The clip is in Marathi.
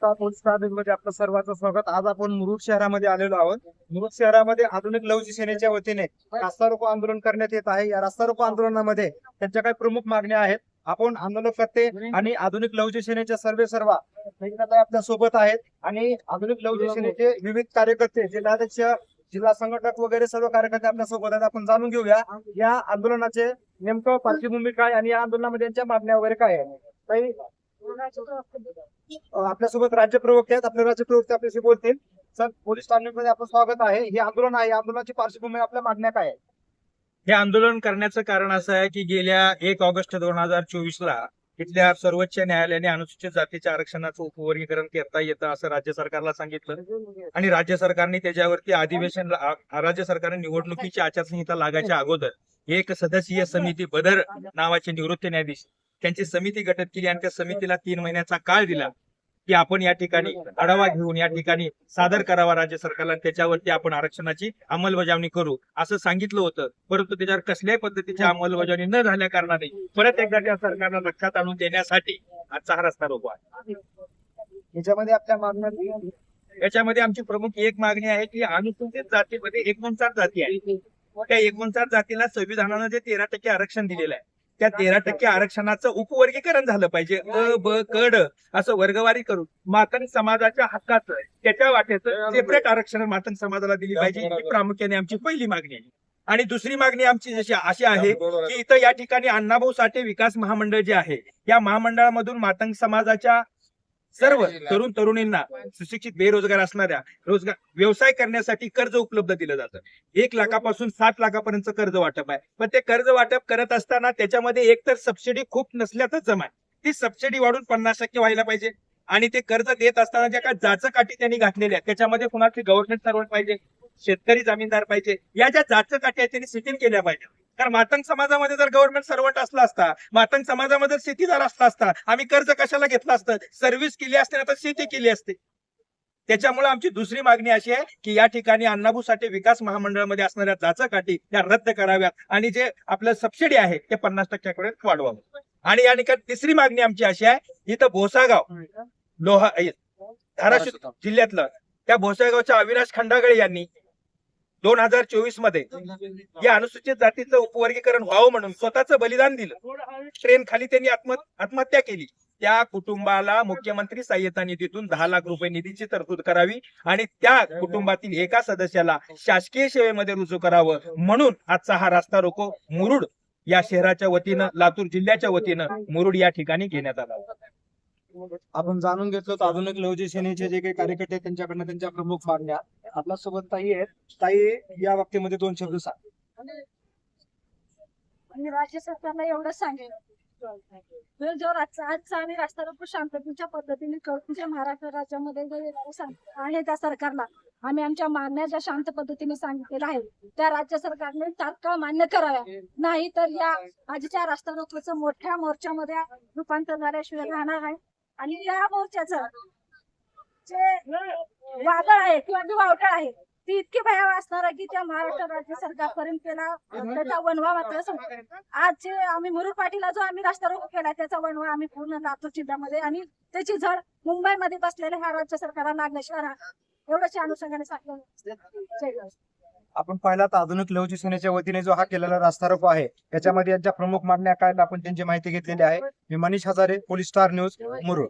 नमस्कारमध्ये आपलं सर्वांचं स्वागत. आज आपण मुरुड शहरामध्ये आलेलो आहोत. मुरुड शहरामध्ये आधुनिक लवजी सेनेच्या वतीने रास्ता रोको आंदोलन करण्यात येत आहे. या रास्ता रोको आंदोलनामध्ये त्यांच्या काही प्रमुख मागण्या आहेत. आपण आंदोलकर्ते आणि आधुनिक लवजी सेनेच्या सर्वे सर्वा आपल्यासोबत आहेत. आणि आधुनिक लवजी सेनेचे विविध कार्यकर्ते जिल्हाध्यक्ष जिल्हा संघटक वगैरे सर्व कार्यकर्ते आपल्यासोबत आहेत. आपण जाणून घेऊया या आंदोलनाचे नेमकं पार्श्वभूमी काय आणि या आंदोलनामध्ये त्यांच्या मागण्या वगैरे काय आहे काही आपल्यासोबत राज्य प्रवक्ते आहेत. आपले राज्य प्रवक्ते आपल्याशी बोलतील. सर पोलीस ठाण्यामध्ये आपलं स्वागत आहे. हे आंदोलन आहे. आंदोलनाची पार्श्वभूमी आपल्या मागण्या काय आहे हे आंदोलन करण्याचं कारण असं आहे की गेल्या एक ऑगस्ट दोन हजार चोवीस ला इथल्या सर्वोच्च न्यायालयाने अनुसूचित जातीच्या आरक्षणाचं उपवर्गीकरण करता येतं असं राज्य सरकारला सांगितलं. आणि राज्य सरकारने त्याच्यावरती अधिवेशन राज्य सरकारने निवडणुकीची आचारसंहिता लागायच्या अगोदर एक सदस्यीय समिती बदर नावाचे निवृत्त न्यायाधीश त्यांची समिती गठीत केली आणि त्या समितीला तीन महिन्याचा काळ दिला. की आपण या ठिकाणी आढावा घेऊन या ठिकाणी सादर करावा राज्य सरकारला त्याच्यावरती आपण आरक्षणाची अंमलबजावणी करू असं सांगितलं होतं. परंतु त्याच्यावर कसल्याही पद्धतीची अंमलबजावणी न झाल्या कारणाने परत एकदा त्या सरकारला लक्षात आणून देण्यासाठी आजचा हा रस्ता आहे. याच्यामध्ये आपल्या मागण्या याच्यामध्ये आमची प्रमुख एक मागणी आहे की अनुसूचित जातीमध्ये एकोणसाठ जाती आहे त्या एकोणसाठ जातीला संविधानानं जे तेरा टक्के आरक्षण दिलेलं आहे त्या तेरा टक्के आरक्षणाचं उपवर्गीकरण झालं पाहिजे. अ ब क ड असं वर्गवारी करून मातंग समाजाच्या हक्काचं त्याच्या वाट्याचं सेपरेट आरक्षण मातंग समाजाला दिली पाहिजे ही प्रामुख्याने आमची पहिली मागणी आहे. आणि दुसरी मागणी आमची जशी अशी आहे. की इथं या ठिकाणी अण्णाभाऊ साठे विकास महामंडळ जे आहे या महामंडळामधून मातंग समाजाच्या सर्व तरुण तरुणींना सुशिक्षित बेरोजगार असणाऱ्या रोजगार व्यवसाय करण्यासाठी कर्ज उपलब्ध दिलं जातं. एक लाखापासून सात लाखापर्यंत कर्ज वाटप आहे. पण ते कर्ज वाटप करत असताना त्याच्यामध्ये एकतर सबसिडी खूप नसल्यातच जमा आहे. ती सबसिडी वाढून पन्नास टक्के व्हायला पाहिजे. आणि ते कर्ज देत असताना ज्या काही जाचं काठी त्यांनी घातलेल्या आहेत त्याच्यामध्ये कुणाची गव्हर्नमेंट सर्वंट पाहिजे? शेतकरी जमीनदार पाहिजे? या ज्या जाचं काठी आहेत त्यांनी सिटिंग केल्या पाहिजे कारण मातंग समाजामध्ये जर गव्हर्नमेंट सर्वंट असला असता मातंग समाजामध्ये जर शेतीदार असला असता आम्ही कर्ज कशाला घेतलं असतं? सर्व्हिस केली असते ना तर शेती केली असते. त्याच्यामुळे आमची दुसरी मागणी अशी आहे की या ठिकाणी अण्णाभाऊ साठे विकास महामंडळामध्ये असणाऱ्या जाचाकाठी त्या रद्द कराव्यात आणि जे आपलं सबसिडी आहे ते पन्नास टक्क्याकडे वाढवावं. आणि या ठिकाणी तिसरी मागणी आमची अशी आहे इथं भोसागाव लोहा धाराशिव जिल्ह्यातलं त्या भोसागावच्या अविनाश खंडागळे यांनी दोन हजार चोवीसमध्ये या अनुसूचित जातीचं उपवर्गीकरण व्हावं म्हणून स्वतःचं बलिदान दिलं. ट्रेन खाली त्यांनी आत्महत्या केली. त्या कुटुंबाला मुख्यमंत्री सहाय्यता निधीतून दहा लाख रुपये निधीची तरतूद करावी आणि त्या कुटुंबातील एका सदस्याला शासकीय सेवेमध्ये रुजू करावं म्हणून आजचा हा रास्ता रोको. मुरुड या शहराच्या वतीनं लातूर जिल्ह्याच्या वतीनं मुरुड या ठिकाणी घेण्यात आला. आपण जाणून घेतलो तर आधुनिक लवजी सेनेचे जे काही कार्यकर्ते त्यांच्याकडनं त्यांच्या प्रमुख मागण्या. आपल्यासोबत ताई आहेत. ताई या बाबतीमध्ये दोन शब्द सांग. आणि राज्य सरकारला एवढं सांगेल जर जो आजचा आजचा आम्ही रास्ता रोको शांततेच्या पद्धतीने करून जे महाराष्ट्र राज्यामध्ये जे आहे त्या सरकारला आम्ही आमच्या मागण्या ज्या शांत पद्धतीने सांगितलेल्या आहेत त्या राज्य सरकारने तात्काळ मान्य कराव्या. नाही तर या आजच्या रास्ता रोकोचं मोठ्या मोर्चामध्ये रूपांतर झाल्याशिवाय राहणार आहे. आणि या मोर्चाचं जे वादळ आहे किंवा जे वावटळ आहे ती इतकी भयावह असणार आहे की त्या महाराष्ट्र राज्य सरकारपर्यंत त्याला त्याचा वणवा मात्र आज जे आम्ही मुरुड पाटीला जो आम्ही रास्ता रोको केला त्याचा वणवा आम्ही पूर्ण लातूर जिल्ह्यामध्ये आणि त्याची झड मुंबईमध्ये बसलेल्या ह्या राज्य सरकारला लागल्याशिवाय राहणार एवढंच अनुषंगाने सांगितलं आपण पाहिला तर आधुनिक लवची सेनेच्या वतीने जो हा केलेला रास्ता रोको आहे त्याच्यामध्ये यांच्या प्रमुख मागण्या काय आपण त्यांची माहिती घेतलेली आहे. मी Manish Hazare police star news Murud.